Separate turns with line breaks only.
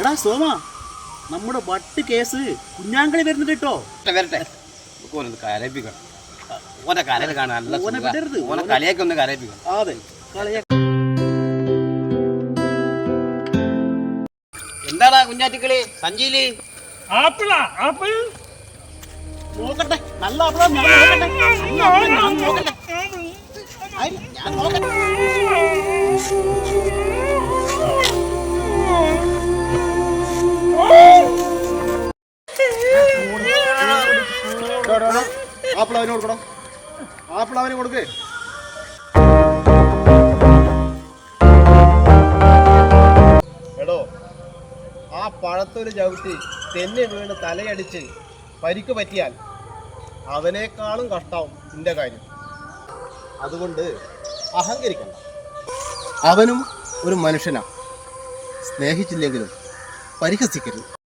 എടാ സോമ നമ്മുടെ വട്ട് കേസ് കുഞ്ഞാങ്കളി വരുന്നുണ്ട് കേട്ടോ.
വരട്ടെ നമുക്ക് ഓനൊന്ന് കരയിപ്പിക്കണം. ഓനെ കരയിൽ കാണാൻ നല്ല
ഓനെ
സുഖാ.
വിടരുത്.
ഓനെ കളിയൊക്കെ ഒന്ന് കരയിപ്പിക്കണം.
അതെ കളിയ
എന്താടാ കുഞ്ഞാറ്റിക്കളി? സഞ്ചിയിൽ
ആപ്പിളാ ആപ്പിൾ.
നോക്കട്ടെ നല്ല അപ്പഴാ ഞാൻ നോക്കട്ടെ. നല്ല അപ്പളാ ഞാൻ നോക്കട്ടെ. ആയി, ഞാൻ നോക്കട്ടെ.
ആപ്പിൾ അവന് കൊടുക്കടാ ആപ്പിൾ കൊടുക്കേ. എടോ ആ പഴത്തൊരു ചവിട്ടി തെന്നി വീണ് തലയടിച്ച് പരിക്ക് പറ്റിയാൽ അവനേക്കാളും കഷ്ടാവും നിന്റെ കാര്യം. അതുകൊണ്ട് അഹങ്കരിക്കണ്ട. അവനും ഒരു മനുഷ്യനാ. സ്നേഹിച്ചില്ലെങ്കിലും പരിഹസിക്കരുത്.